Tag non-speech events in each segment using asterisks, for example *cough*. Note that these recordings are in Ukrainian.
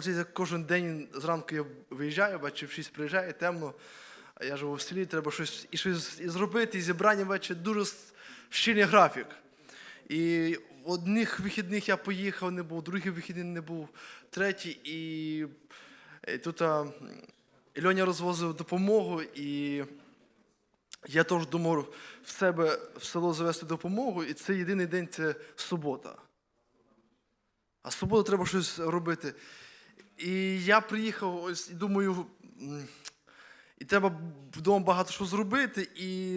виходить, кожен день зранку я виїжджаю, бачу, в 6 приїжджаю, темно. А я живу в селі, треба щось і щось і зробити, і зібрання бачу, дуже щільний графік. І одних вихідних я поїхав, не був, других вихідних не був, третій. І, і тут а, Льоня розвозив допомогу, і я теж думав в себе в село завести допомогу, і це єдиний день це субота. А суботу треба щось робити. І я приїхав ось і думаю, і треба вдома багато що зробити, і,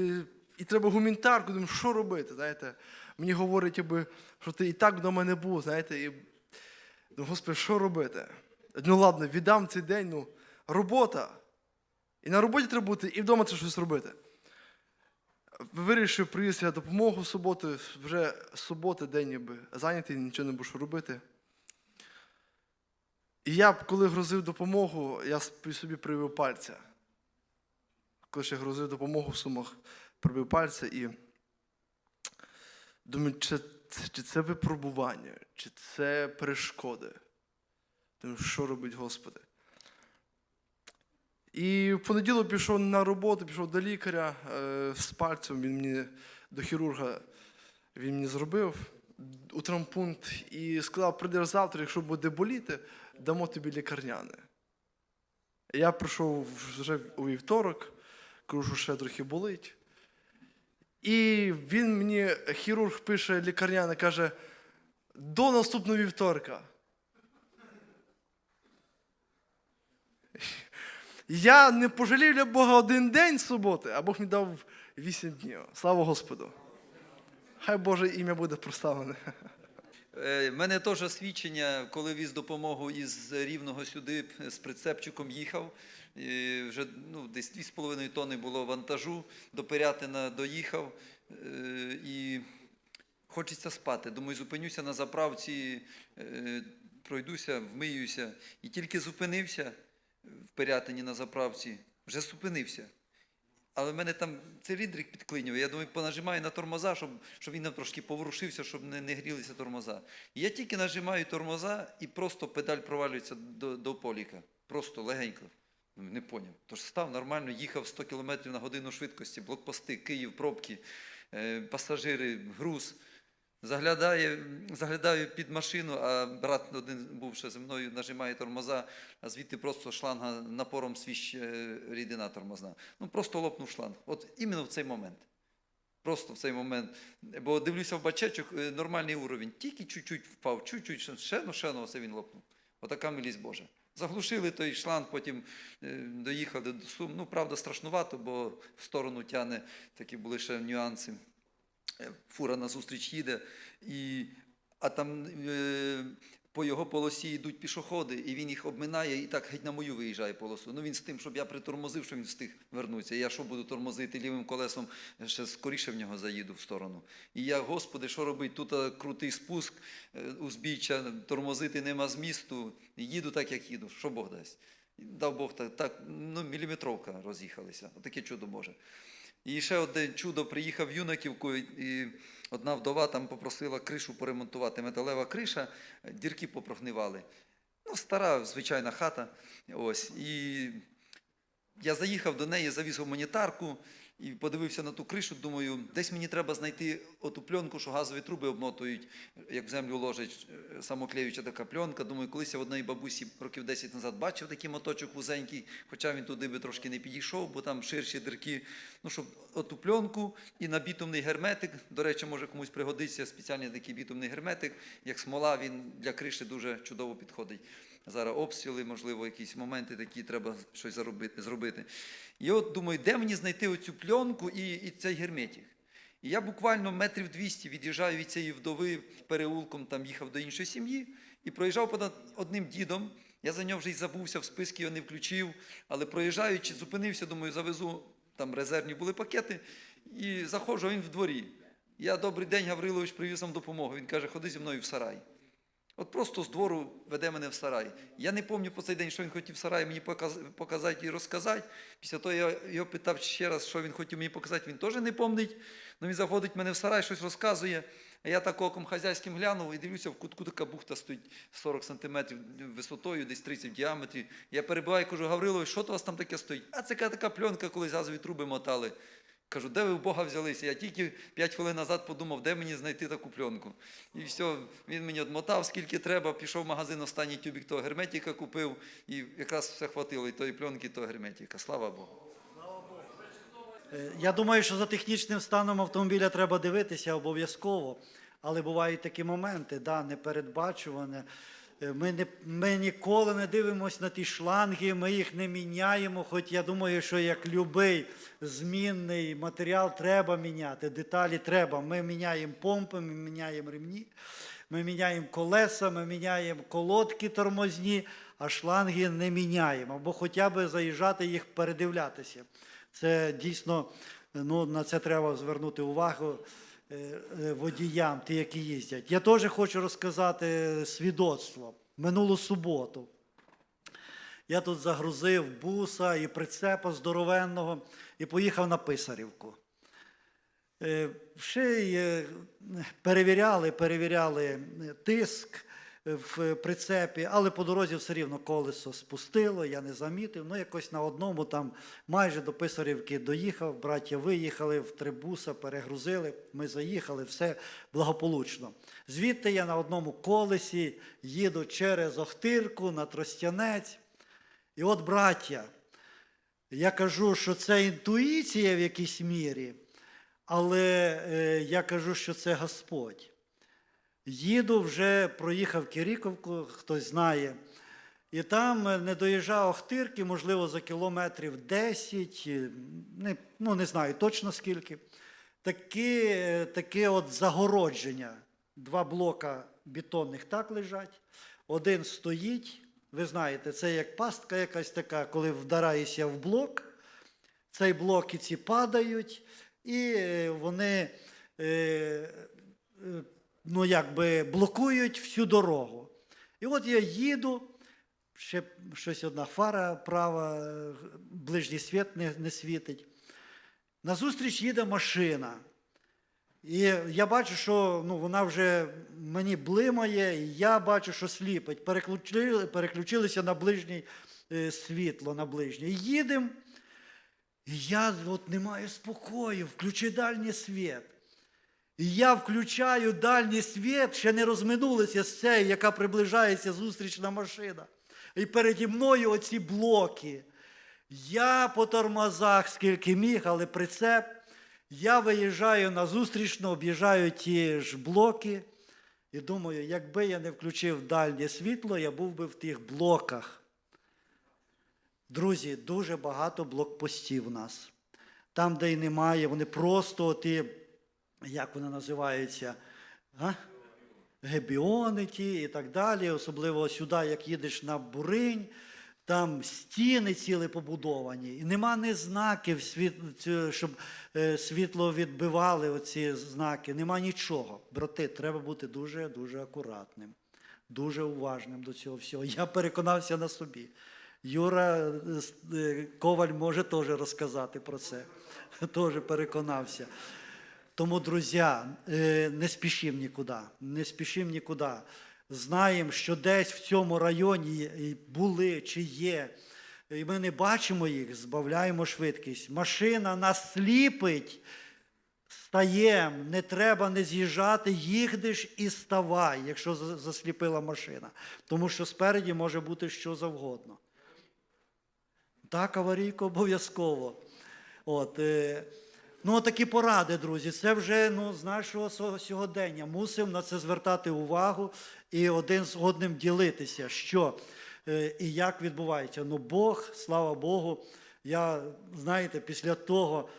і треба гуманітарку. Думаю, що робити? Знаєте? Мені говорять, аби, що ти і так вдома не був, знаєте, і думаю, Господи, що робити? Ну ладно, віддам цей день, ну, робота. І на роботі треба бути, і вдома треба щось робити. Вирішив привіз я допомогу в суботу, вже субота, день ніби зайнятий, нічого не будеш робити. І я, коли грозив допомогу, я собі привив пальця. Коли ще грозив допомогу в сумах, прибив пальця і думаю, чи, чи це випробування, чи це перешкоди. Думаю, що робить Господи? І в понеділок пішов на роботу, пішов до лікаря е, з пальцем, він мені до хірурга він мені зробив у травмпункт і сказав, прийдеш завтра, якщо буде боліти, дамо тобі лікарняне. Я прийшов вже у вівторок, кажу, що ще трохи болить. І він мені, хірург пише лікарняне, каже, до наступного вівторка. Я не пожалів для Бога один день суботи, а Бог мені дав вісім днів. Слава Господу. Хай Боже ім'я буде прославлене. Е, мене теж свідчення, коли віз допомогу із Рівного сюди з прицепчиком їхав. І вже ну, десь 2,5 тонни було вантажу, до Пирятина доїхав. Е, І хочеться спати. Думаю, зупинюся на заправці, е, пройдуся, вмиюся. І тільки зупинився в Пирятині на заправці, вже зупинився. Але в мене там циліндрик підклинює. Я думаю, понажимаю на тормоза, щоб, щоб він там трошки поворушився, щоб не, не грілися тормоза. Я тільки нажимаю тормоза і просто педаль провалюється до, до поліка. Просто легенько. Ну, Не поняв. Тож став нормально, їхав 100 км на годину швидкості, блокпости, Київ, пробки, е, пасажири, груз. Заглядає, заглядаю під машину, а брат один був ще зі мною, нажимає тормоза, а звідти просто шланга напором свіщ рідина тормозна. Ну просто лопнув шланг. От іменно в цей момент. Просто в цей момент. Бо дивлюся в бачечок, е, нормальний уровень. Тільки чуть-чуть впав, чуть-чуть, ще, ну, оце він лопнув. Отака милість Божа. Заглушили той шланг, потім е, доїхали до Сум. Ну, правда, страшнувато, бо в сторону тяне, такі були ще нюанси. Е, Фура назустріч їде, і, а там е, по його полосі йдуть пішоходи, і він їх обминає і так геть на мою виїжджає полосу. Ну він з тим, щоб я притормозив, що він встиг вернутися. Я що буду тормозити лівим колесом, ще скоріше в нього заїду в сторону. І я, господи, що робить? Тут е, крутий спуск, е, узбіччя, тормозити нема змісту. Їду так, як їду. Що Бог дасть? Дав Бог так, так ну, міліметровка роз'їхалися. Отаке чудо Боже. І ще одне чудо приїхав Юнаківку, і одна вдова там попросила кришу поремонтувати. Металева криша, дірки попрогнивали. Ну, стара, звичайна хата. Ось. І я заїхав до неї, завіз гуманітарку і подивився на ту кришу. Думаю, десь мені треба знайти оту пленку, що газові труби обмотують, як в землю ложать е, самоклеюча така пленка. Думаю, колись я в одної бабусі років 10 назад бачив такий моточок вузенький, хоча він туди би трошки не підійшов, бо там ширші дирки. Ну, щоб оту пленку і на бітумний герметик. До речі, може комусь пригодиться спеціальний такий бітумний герметик, як смола, він для криші дуже чудово підходить. Зараз обстріли, можливо, якісь моменти такі треба щось зробити. І от думаю, де мені знайти оцю пленку і, і цей герметик? І я буквально метрів 200 від'їжджаю від цієї вдови переулком, там їхав до іншої сім'ї і проїжджав понад одним дідом. Я за нього вже й забувся, в списки його не включив, але проїжджаючи, зупинився, думаю, завезу, там резервні були пакети, і заходжу, а він в дворі. Я добрий день, Гаврилович, привіз вам допомогу. Він каже, ходи зі мною в сарай. От просто з двору веде мене в сарай. Я не пам'ятаю по цей день, що він хотів в сараї мені показати і розказати. Після того я його питав ще раз, що він хотів мені показати, він теж не пам'ятає. Ну він заходить мене в сарай, щось розказує. А я так оком хазяйським глянув і дивлюся, в кутку така бухта стоїть 40 сантиметрів висотою, десь 30 в діаметрі. Я перебиваю, кажу, Гаврилович, що то у вас там таке стоїть? А це така пленка, колись газові труби мотали. Кажу, де ви в Бога взялися? Я тільки 5 хвилин назад подумав, де мені знайти таку пленку. І все, він мені odмотав, скільки треба, пішов в магазин, останній тюбік того герметика купив, і якраз все хватило, і тої пленки, і того герметика. Слава Богу. Е, Я думаю, що за технічним станом автомобіля треба дивитися обов'язково. Але бувають такі моменти, да, непередбачуване. Е, Ми, не, ми ніколи не дивимося на ті шланги, ми їх не міняємо. Хоч я думаю, що як будь-який змінний матеріал треба міняти, деталі треба. Ми міняємо помпи, ми міняємо ремні, ми міняємо колеса, ми міняємо колодки тормозні, а шланги не міняємо. Або хоча б заїжджати їх передивлятися. Це дійсно ну, на це треба звернути увагу водіям, ті, які їздять. Я теж хочу розказати свідоцтво. Минулу суботу я тут загрузив буса і прицепа здоровенного і поїхав на Писарівку. Е, Ще е, перевіряли, перевіряли е, тиск е, в прицепі, але по дорозі все рівно колесо спустило, я не замітив. Ну, якось на одному там майже до Писарівки доїхав, браття виїхали в три буса, перегрузили, ми заїхали, все благополучно. Звідти я на одному колесі їду через Охтирку на Тростянець. І от, браття, я кажу, що це інтуїція в якійсь мірі, але е, я кажу, що це Господь. Їду, вже проїхав Киріковку, хтось знає. І там е, не доїжджав Охтирки, можливо, за кілометрів 10, е, не, ну не знаю точно скільки. Таке, таке от загородження. Два блока бетонних так лежать, один стоїть. Ви знаєте, це як пастка якась така, коли вдараєшся в блок, цей блок і ці падають, і е, вони е, ну, якби блокують всю дорогу. І от я їду, ще щось одна фара права, ближній світ не, не світить. Назустріч їде машина. І я бачу, що ну, вона вже мені блимає, і я бачу, що сліпить. Переключили, переключилися на ближнє е, світло, на ближнє. Їдемо. І я от не маю спокою, включи дальній світ. І я включаю дальній світ, ще не розминулися з цією, яка приближається зустрічна машина. І переді мною оці блоки. Я по тормозах скільки міг, але прицеп. Я виїжджаю на зустрічну, об'їжджаю ті ж блоки. І думаю, якби я не включив дальнє світло, я був би в тих блоках. Друзі, дуже багато блокпостів у нас. Там, де й немає, вони просто ті, як вони називаються, а? гебіони ті і так далі. Особливо сюди, як їдеш на Буринь, там стіни цілі побудовані. І нема ні знаків, щоб е, світло відбивали оці знаки. Нема нічого. Брати, треба бути дуже-дуже акуратним, дуже уважним до цього всього. Я переконався на собі. Юра е, Коваль може теж розказати про це. Теж переконався. Тому, друзі, е, не спішимо нікуди, не спішимо нікуди. Знаємо, що десь в цьому районі були чи є, і ми не бачимо їх, збавляємо швидкість. Машина нас сліпить, стаємо, не треба не з'їжджати, їдеш і ставай, якщо засліпила машина. Тому що спереді може бути що завгодно. Так, аварійко обов'язково. От, е, ну, такі поради, друзі. Це вже ну, з нашого сьогодення. Мусимо на це звертати увагу і один з одним ділитися, що е, і як відбувається. Ну, Бог, слава Богу, я, знаєте, після того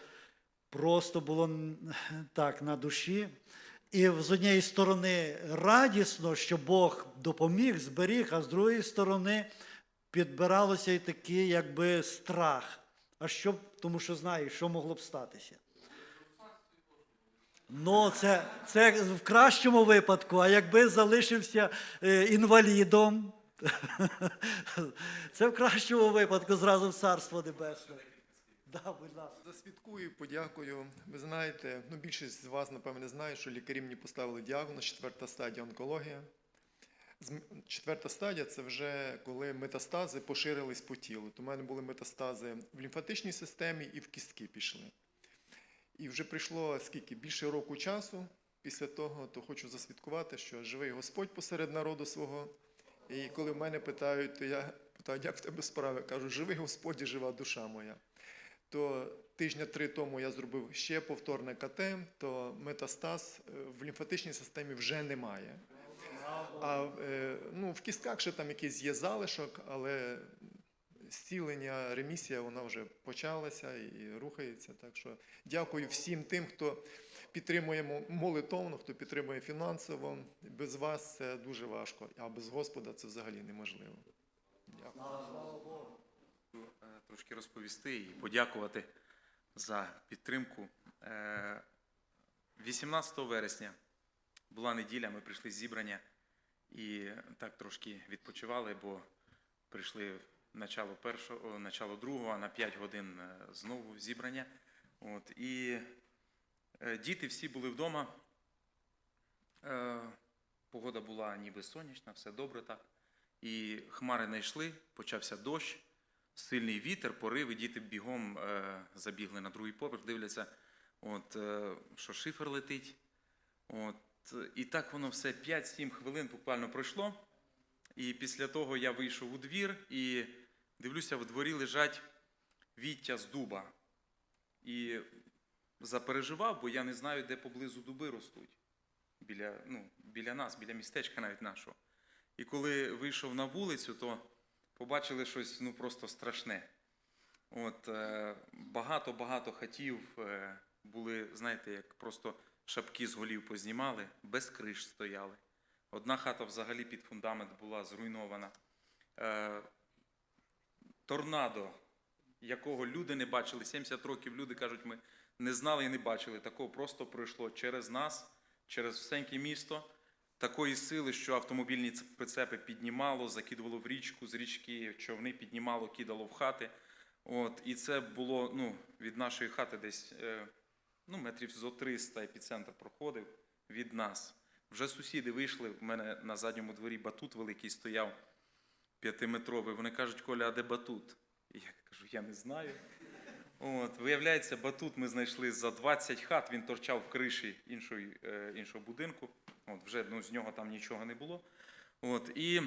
просто було так на душі. І з однієї сторони радісно, що Бог допоміг, зберіг, а з другої сторони підбиралося і такий якби страх. А що, тому що знаєш, що могло б статися. Ну, це, це в кращому випадку, а якби залишився е, інвалідом, *laughs* це в кращому випадку зразу в Царство Небесне. Да. Засвідкую, подякую. Ви знаєте, ну більшість з вас, напевне, не знає, що лікарі мені поставили діагноз, четверта стадія онкологія. Четверта стадія це вже коли метастази поширились по тілу. То в мене були метастази в лімфатичній системі і в кістки пішли. І вже прийшло скільки більше року часу після того, то хочу засвідкувати, що живий Господь посеред народу свого. І коли в мене питають, то я питаю, як в тебе справи? Кажу, живий Господь і жива душа моя то тижня три тому я зробив ще повторне КТ, то метастаз е, в лімфатичній системі вже немає. А е, ну, в кістках ще там якийсь є залишок, але зцілення, ремісія вона вже почалася і рухається. Так що дякую всім тим, хто підтримує молитовно, хто підтримує фінансово. Без вас це дуже важко, а без Господа це взагалі неможливо. Дякую. е, трошки розповісти і подякувати за підтримку. Е, 18 вересня була неділя, ми прийшли з зібрання і так трошки відпочивали, бо прийшли начало першого, начало другого, на 5 годин е, знову зібрання. От, і е, діти всі були вдома. Е, Погода була ніби сонячна, все добре так. І хмари не йшли, почався дощ, сильний вітер, пориви, діти бігом забігли на другий поверх, дивляться, от, що шифер летить. От, і так воно все 5-7 хвилин буквально пройшло. І після того я вийшов у двір і дивлюся, в дворі лежать віття з дуба. І запереживав, бо я не знаю, де поблизу дуби ростуть. Біля, ну, біля нас, біля містечка навіть нашого. І коли вийшов на вулицю, то побачили щось ну, просто страшне. От, е, багато-багато хатів е, були, знаєте, як просто шапки з голів познімали, без криш стояли. Одна хата взагалі під фундамент була зруйнована. Торнадо, якого люди не бачили, 70 років люди кажуть, ми не знали і не бачили. Такого просто пройшло через нас, через всеньке місто такої сили, що автомобільні прицепи піднімало, закидувало в річку, з річки човни піднімало, кидало в хати. От, і це було ну, від нашої хати десь е, ну, метрів зо 300 епіцентр проходив від нас. Вже сусіди вийшли, в мене на задньому дворі батут великий стояв, п'ятиметровий. Вони кажуть, Коля, а де батут? І я кажу, я не знаю. От, виявляється, батут ми знайшли за 20 хат, він торчав в криші іншої, е, іншого будинку. От, вже ну, з нього там нічого не було. От, і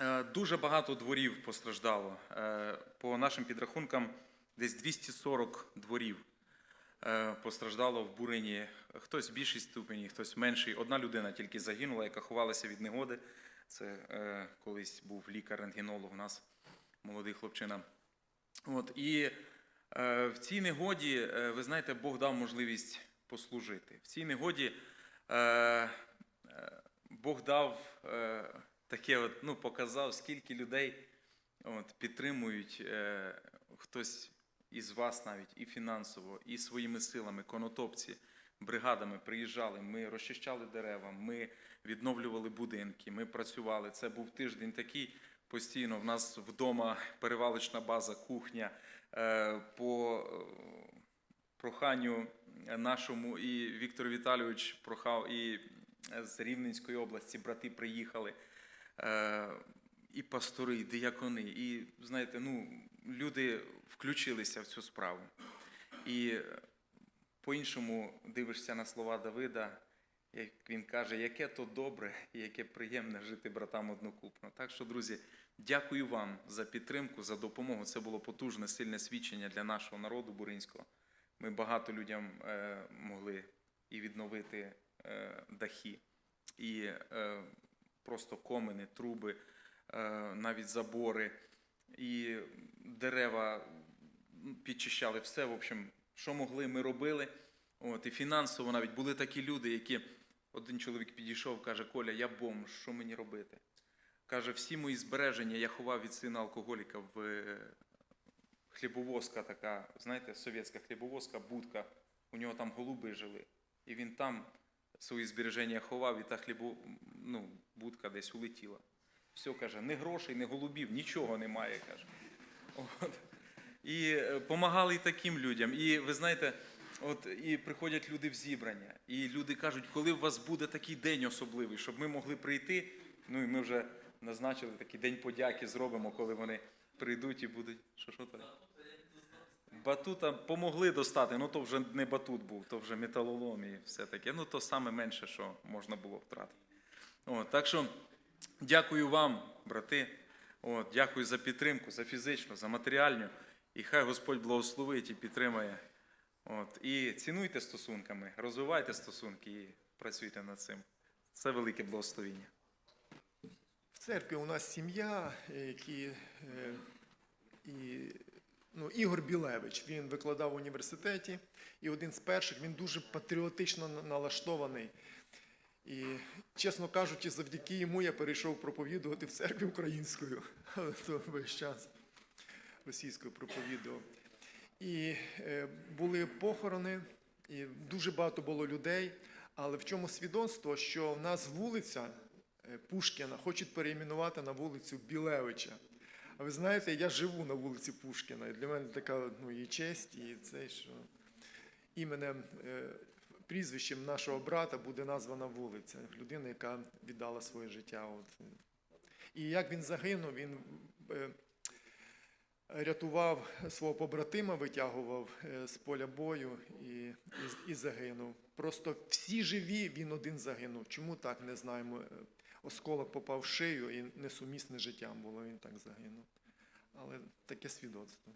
е, дуже багато дворів постраждало. Е, по нашим підрахункам, десь 240 дворів е, постраждало в бурині. Хтось в більшій ступені, хтось меншій. Одна людина тільки загинула, яка ховалася від негоди. Це е, колись був лікар-рентгенолог у нас, молодий хлопчина. От, і е, в цій негоді, е, ви знаєте, Бог дав можливість послужити. В цій негоді е, е, Бог дав е, таке, от, ну, показав, скільки людей от, підтримують е, хтось із вас навіть і фінансово, і своїми силами, конотопці, бригадами приїжджали, ми розчищали дерева, ми відновлювали будинки, ми працювали. Це був тиждень такий постійно. В нас вдома перевалочна база, кухня. Е, По е, проханню нашому і Віктор Віталійович прохав, і з Рівненської області брати приїхали. Е, І пастори, і диякони, і знаєте, ну, люди включилися в цю справу. І по-іншому дивишся на слова Давида, як він каже, яке то добре і яке приємне жити братам однокупно. Так що, друзі, дякую вам за підтримку, за допомогу. Це було потужне, сильне свідчення для нашого народу буринського. Ми багато людям е, могли і відновити е, дахи, і е, просто комини, труби, е, навіть забори, і дерева підчищали все. В общем, що могли, ми робили. От, і фінансово навіть були такі люди, які один чоловік підійшов, каже: Коля, я бомж, що мені робити? Каже, всі мої збереження я ховав від сина алкоголіка в е, хлібовозка така, знаєте, совєтська хлібовозка, будка. У нього там голуби жили. І він там свої збереження ховав, і та хлібо, ну, будка десь улетіла. Все каже, не грошей, не голубів, нічого немає. каже. От. І допомагали і таким людям. І ви знаєте, от і приходять люди в зібрання, і люди кажуть, коли у вас буде такий день особливий, щоб ми могли прийти. Ну і ми вже назначили такий день подяки, зробимо, коли вони прийдуть і будуть. Що що так? Батута помогли достати, ну то вже не батут був, то вже металолом і все таке. Ну то саме менше, що можна було втратити. От, так що дякую вам, брати. От, дякую за підтримку, за фізичну, за матеріальну. І хай Господь благословить і підтримає. От, і цінуйте стосунками, розвивайте стосунки і працюйте над цим. Це велике благословіння. В церкві у нас сім'я, е, які е, і, ну, Ігор Білевич, він викладав в університеті, і один з перших він дуже патріотично налаштований. І, чесно кажучи, завдяки йому я перейшов проповідувати в церкві українською, *laughs* весь час російською проповідував. І е, були похорони, і дуже багато було людей. Але в чому свідоцтво, що в нас вулиця е, Пушкіна хочуть перейменувати на вулицю Білевича. А ви знаєте, я живу на вулиці Пушкіна, і для мене така ну, і честь, і це, що іменем, е, прізвищем нашого брата буде названа вулиця. Людина, яка віддала своє життя. От. І як він загинув, він рятував свого побратима, витягував е, з поля бою і, і, і загинув. Просто всі живі, він один загинув. Чому так, не знаємо. Е, Осколок попав в шию і несумісне життям було, він так загинув. Але таке свідоцтво.